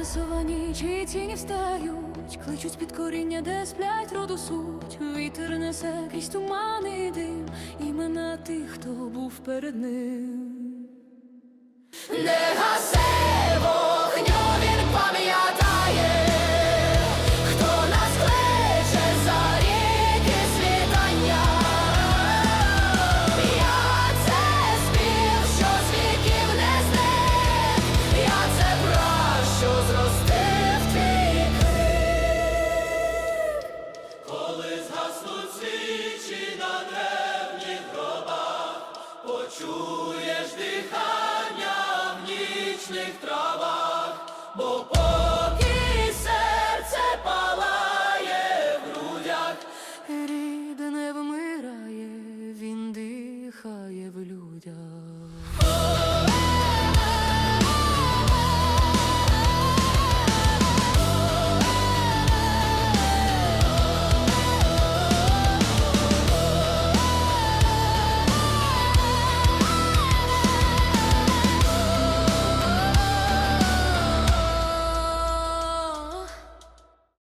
Лісова ніч і тіні встають, кличуть під коріння, де сплять роду суть. Вітер несе крізь тумани дим, імена тих, хто був перед ним. Не Sure.